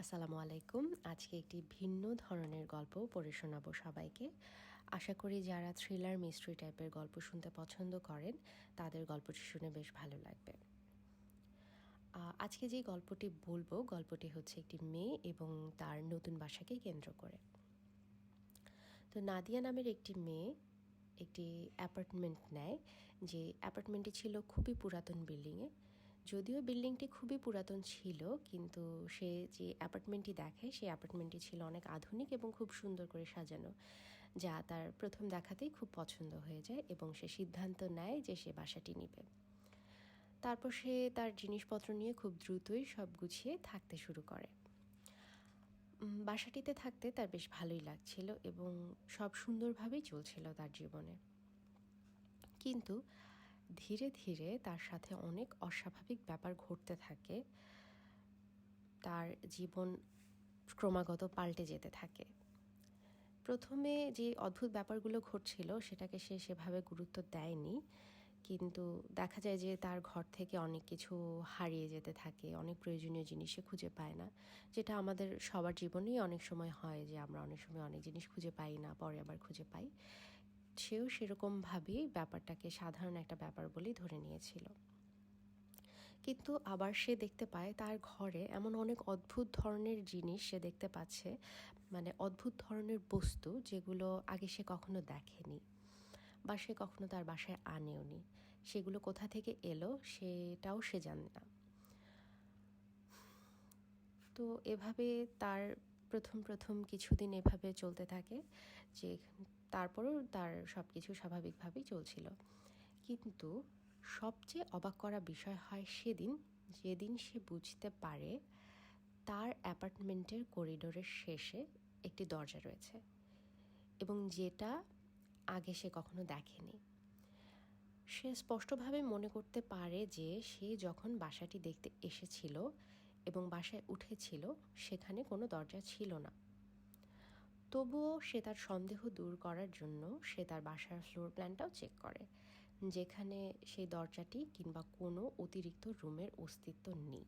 আসসালামু আলাইকুম। আজকে একটি ভিন্ন ধরনের গল্প পড়ে শোনাবো সবাইকে। আশা করি যারা থ্রিলার মিস্ট্রি টাইপের গল্প শুনতে পছন্দ করেন, তাদের গল্পটি শুনে বেশ ভালো লাগবে। আজকে যে গল্পটি বলব, গল্পটি হচ্ছে একটি মেয়ে এবং তার নতুন বাসাকে কেন্দ্র করে। তো নাদিয়া নামের একটি মেয়ে একটি অ্যাপার্টমেন্ট নেয়, যে অ্যাপার্টমেন্টটি ছিল খুবই পুরাতন বিল্ডিংয়ে যদিও বিল্ডিংটি খুবই পুরাতন ছিল, কিন্তু সে যে অ্যাপার্টমেন্টটি দেখে, সেই অ্যাপার্টমেন্টটি ছিল অনেক আধুনিক এবং খুব সুন্দর করে সাজানো, যা তার প্রথম দেখাতেই খুব পছন্দ হয়ে যায় এবং সে সিদ্ধান্ত নেয় যে সে বাসাটি নেবে। তারপর সে তার জিনিসপত্র নিয়ে খুব দ্রুতই সব গুছিয়ে থাকতে শুরু করে। বাসাটিতে থাকতে তার বেশ ভালোই লাগছিল এবং সব সুন্দরভাবেই চলছিল তার জীবনে। কিন্তু ধীরে ধীরে তার সাথে অনেক অস্বাভাবিক ব্যাপার ঘটতে থাকে। তার জীবন ক্রমাগত পাল্টে যেতে থাকে। প্রথমে যে অদ্ভুত ব্যাপারগুলো ঘটছিল, সেটাকে সে সেভাবে গুরুত্ব দেয়নি। কিন্তু দেখা যায় যে তার ঘর থেকে অনেক কিছু হারিয়ে যেতে থাকে, অনেক প্রয়োজনীয় জিনিস খুঁজে পায় না। যেটা আমাদের সবার জীবনেই অনেক সময় হয় যে আমরা অনেক সময় অনেক জিনিস খুঁজে পাই না, পরে আবার খুঁজে পাই। সেও সেরকমভাবেই ব্যাপারটাকে সাধারণ একটা ব্যাপার বলেই ধরে নিয়েছিল। কিন্তু আবার সে দেখতে পায় তার ঘরে এমন অনেক অদ্ভুত ধরনের জিনিস সে দেখতে পাচ্ছে মানে অদ্ভুত ধরনের বস্তু যেগুলো আগে সে কখনো দেখেনি বা সে কখনো তার বাসায় আনেওনি। সেগুলো কোথা থেকে এলো সেটাও সে জানে না। তো এভাবে তার প্রথম প্রথম কিছুদিন এভাবে চলতে থাকে যে তারপরেও তার সব কিছু স্বাভাবিকভাবেই চলছিল। কিন্তু সবচেয়ে অবাক করা বিষয় হয় সেদিন, যেদিন সে বুঝতে পারে তার অ্যাপার্টমেন্টের করিডোরের শেষে একটি দরজা রয়েছে এবং যেটা আগে সে কখনো দেখেনি। সে স্পষ্টভাবে মনে করতে পারে যে সে যখন বাসাটি দেখতে এসেছিল এবং বাসায় উঠেছিল, সেখানে কোনো দরজা ছিল না। তবুও সে তার সন্দেহ দূর করার জন্য সে তার বাসার ফ্লোর প্ল্যানটাও চেক করে, যেখানে সেই দরজাটি কিংবা কোনো অতিরিক্ত রুমের অস্তিত্ব নেই।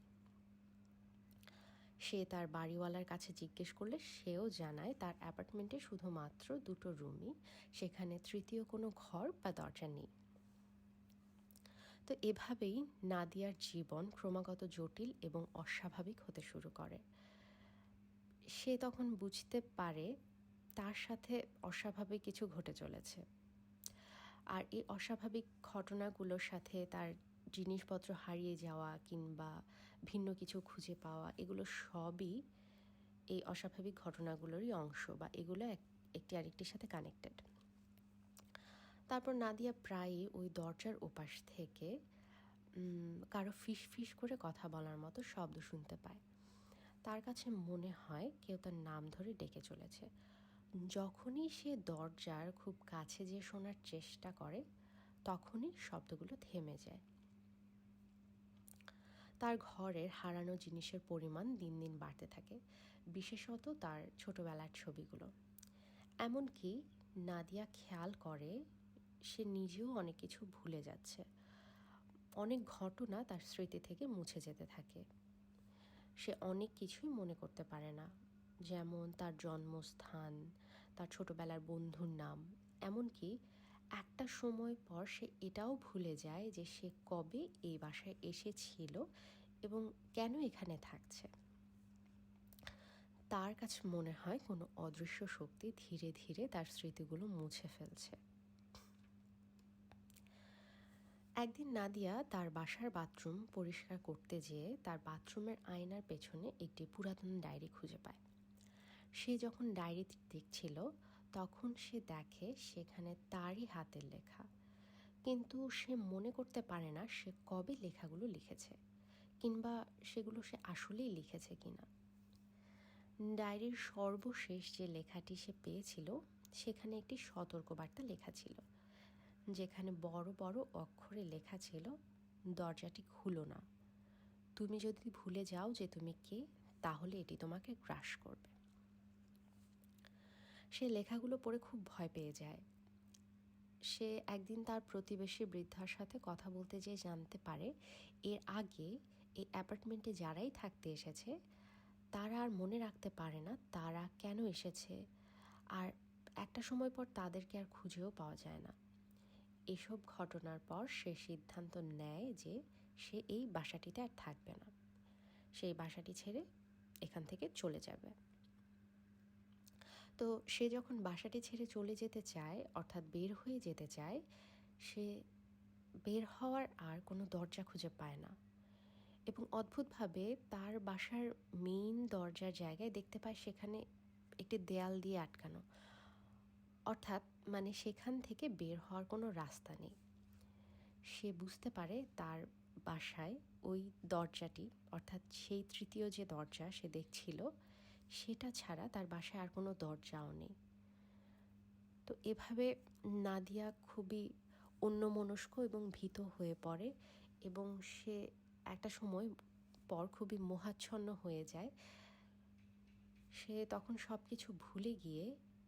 সে তার বাড়িওয়ালার কাছে জিজ্ঞেস করলে সেও জানায় তার অ্যাপার্টমেন্টে শুধুমাত্র দুটো রুমই সেখানে তৃতীয় কোনো ঘর বা দরজা নেই। তো এভাবেই নাদিয়ার জীবন ক্রমাগত জটিল এবং অস্বাভাবিক হতে শুরু করে। সে তখন বুঝতে পারে তার সাথে অস্বাভাবিক কিছু ঘটে চলেছে। আর এই অস্বাভাবিক ঘটনাগুলোর সাথে তার জিনিসপত্র হারিয়ে যাওয়া কিংবা ভিন্ন কিছু খুঁজে পাওয়া, এগুলো সবই এই অস্বাভাবিক ঘটনাগুলোরই অংশ বা এগুলো এক, একটি আরেকটির সাথে কানেক্টেড তারপর নাদিয়া প্রায়ই ওই দরজার ওপাশ থেকে কারও ফিস ফিস করে কথা বলার মতো শব্দ শুনতে পায়। তার কাছে মনে হয় কেউ তার নাম ধরে ডেকে চলেছে। যখনই সে দরজার খুব কাছে যে শোনার চেষ্টা করে, তখনই শব্দগুলো থেমে যায়। তার ঘরের হারানো জিনিসের পরিমাণ দিন দিন বাড়তে থাকে, বিশেষত তার ছোটবেলার ছবিগুলো। এমনকি নাদিয়া খেয়াল করে সে নিজেও অনেক কিছু ভুলে যাচ্ছে। অনেক ঘটনা তার স্মৃতি থেকে মুছে যেতে থাকে। সে অনেক কিছুই মনে করতে পারে না। যেমন তার জন্মস্থান, তার ছোটবেলার বন্ধুর নাম। এমনকি একটা সময় পর সে এটাও ভুলে যায় যে সে কবে এই বাসায় এসেছিল এবং কেন এখানে থাকছে। তার কাছে মনে হয় কোনো অদৃশ্য শক্তি ধীরে ধীরে তার স্মৃতিগুলো মুছে ফেলছে। একদিন নাদিয়া তার বাসার বাথরুম পরিষ্কার করতে যেয়ে তার বাথরুমের আয়নার পেছনে একটি পুরাতন ডায়েরি খুঁজে পায়। সে যখন ডায়েরিটি দেখছিল, তখন সে দেখে সেখানে তারই হাতের লেখা। কিন্তু সে মনে করতে পারে না সে কবে লেখাগুলো লিখেছে, কিংবা সেগুলো সে আসলেই লিখেছে কিনা। ডায়েরির সর্বশেষ যে লেখাটি সে পেয়েছিল, সেখানে একটি সতর্কবার্তা লেখা ছিল। যেখানে বড় বড় অক্ষরে লেখা ছিল, দরজাটি খুলো না। তুমি যদি ভুলে যাও যে তুমি কে, তাহলে এটি তোমাকে গ্রাস করবে। সে লেখাগুলো পড়ে খুব ভয় পেয়ে যায়। সে একদিন তার প্রতিবেশী বৃদ্ধার সাথে কথা বলতে যেয়ে জানতে পারে, এর আগে এই অ্যাপার্টমেন্টে যারাই থাকতে এসেছে, তারা আর মনে রাখতে পারে না তারা কেন এসেছে, আর একটা সময় পর তাদেরকে আর খুঁজেও পাওয়া যায় না। এসব ঘটনার পর সে সিদ্ধান্ত নেয় যে সে এই বাসাটিতে আর থাকবে না। সেই বাসাটি ছেড়ে এখান থেকে চলে যাবে। তো সে যখন বাসাটি ছেড়ে চলে যেতে চায়, অর্থাৎ বের হয়ে যেতে চায়, সে বের হওয়ার আর কোনো দরজা খুঁজে পায় না। এবং অদ্ভুতভাবে তার বাসার মেইন দরজার জায়গায় দেখতে পায় সেখানে একটি দেয়াল দিয়ে আটকানো। অর্থাৎ মানে সেখান থেকে বের হওয়ার কোনো রাস্তা নেই। সে বুঝতে পারে তার বাসায় ওই দরজাটি, অর্থাৎ সেই তৃতীয় যে দরজা সে দেখছিল, সেটা ছাড়া তার বাসায় আর কোনো দরজাও নেই। তো এভাবে নাদিয়া খুবই অন্যমনস্ক এবং ভীত হয়ে পড়ে এবং সে একটা সময় পর খুবই মোহাচ্ছন্ন হয়ে যায়। সে তখন সব কিছু ভুলে গিয়ে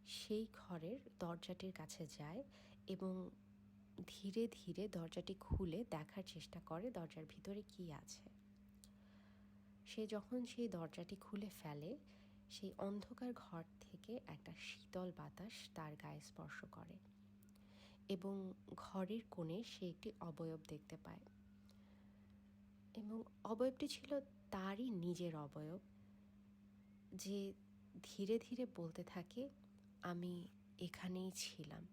সেই ঘরের দরজাটির কাছে যায় এবং ধীরে ধীরে দরজাটি খুলে দেখার চেষ্টা করে দরজার ভিতরে কি আছে। সে যখন সেই দরজাটি খুলে ফেলে, সেই অন্ধকার ঘর থেকে একটা শীতল বাতাস তার গায়ে স্পর্শ করে এবং ঘরের কোণে সে একটি অবয়ব দেখতে পায়। এবং অবয়বটি ছিল তারই নিজের অবয়ব, যে ধীরে ধীরে বলতে থাকে আমি এখানেই ছিলাম।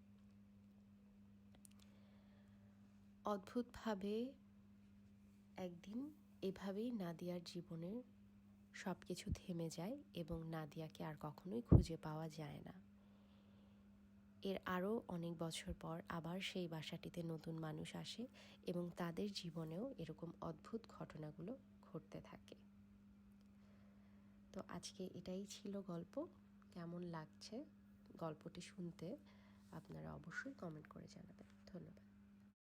অদ্ভুতভাবে একদিন এভাবেই নাদিয়ার জীবনের সব কিছু থেমে যায় এবং নাদিয়াকে আর কখনোই খুঁজে পাওয়া যায় না। এর আরও অনেক বছর পর আবার সেই বাসাটিতে নতুন মানুষ আসে এবং তাদের জীবনেও এরকম অদ্ভুত ঘটনাগুলো ঘটতে থাকে। তো আজকে এটাই ছিল গল্প। কেমন লাগছে? গল্পটি শুনতে আপনারা অবশ্যই কমেন্ট করে জানাবেন। ধন্যবাদ।